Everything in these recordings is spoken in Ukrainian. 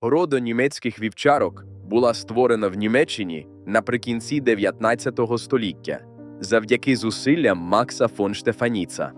Порода німецьких вівчарок була створена в Німеччині наприкінці 19 століття завдяки зусиллям Макса фон Штефаніца.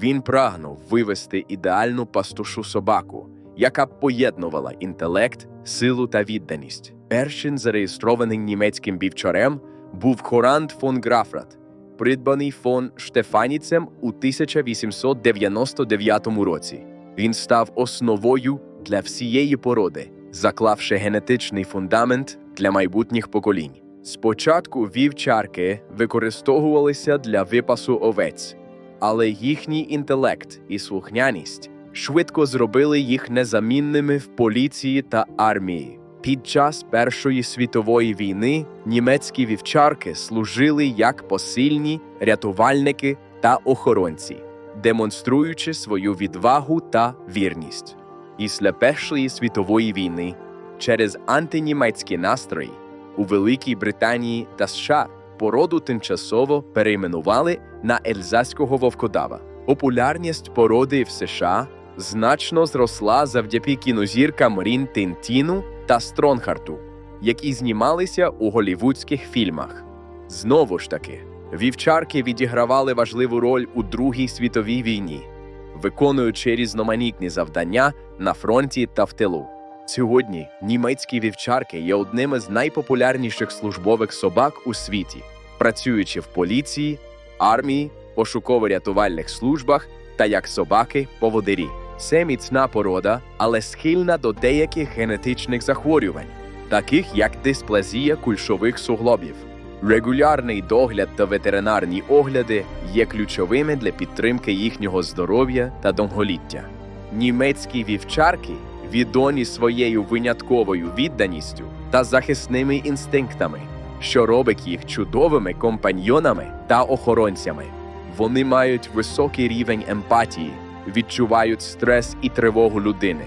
Він прагнув вивести ідеальну пастушу собаку, яка б поєднувала інтелект, силу та відданість. Першим зареєстрованим німецьким вівчарем був Хорант фон Графрат, придбаний фон Штефаніцем у 1899 році. Він став основою для всієї породи, заклавши генетичний фундамент для майбутніх поколінь. Спочатку вівчарки використовувалися для випасу овець, але їхній інтелект і слухняність швидко зробили їх незамінними в поліції та армії. Під час Першої світової війни німецькі вівчарки служили як посильні рятувальники та охоронці, демонструючи свою відвагу та вірність. Після Першої світової війни через антинімецькі настрої у Великій Британії та США породу тимчасово перейменували на ельзаського вовкодава. Популярність породи в США значно зросла завдяки кінозіркам Рін Тинтіну та Стронхарту, які знімалися у голівудських фільмах. Знову ж таки, вівчарки відігравали важливу роль у Другій світовій війні, виконуючи різноманітні завдання на фронті та в тилу. Сьогодні німецькі вівчарки є одним із найпопулярніших службових собак у світі, працюючи в поліції, армії, пошуково-рятувальних службах та як собаки-поводирі. Це міцна порода, але схильна до деяких генетичних захворювань, таких як дисплазія кульшових суглобів. Регулярний догляд та ветеринарні огляди є ключовими для підтримки їхнього здоров'я та довголіття. Німецькі вівчарки відомі своєю винятковою відданістю та захисними інстинктами, що робить їх чудовими компаньйонами та охоронцями. Вони мають високий рівень емпатії, відчувають стрес і тривогу людини.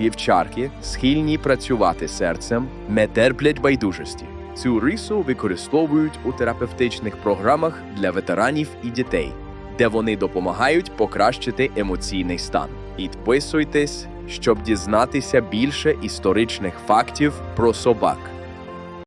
Вівчарки схильні працювати серцем, не терплять байдужості. Цю рису використовують у терапевтичних програмах для ветеранів і дітей, де вони допомагають покращити емоційний стан. Підписуйтесь, щоб дізнатися більше історичних фактів про собак.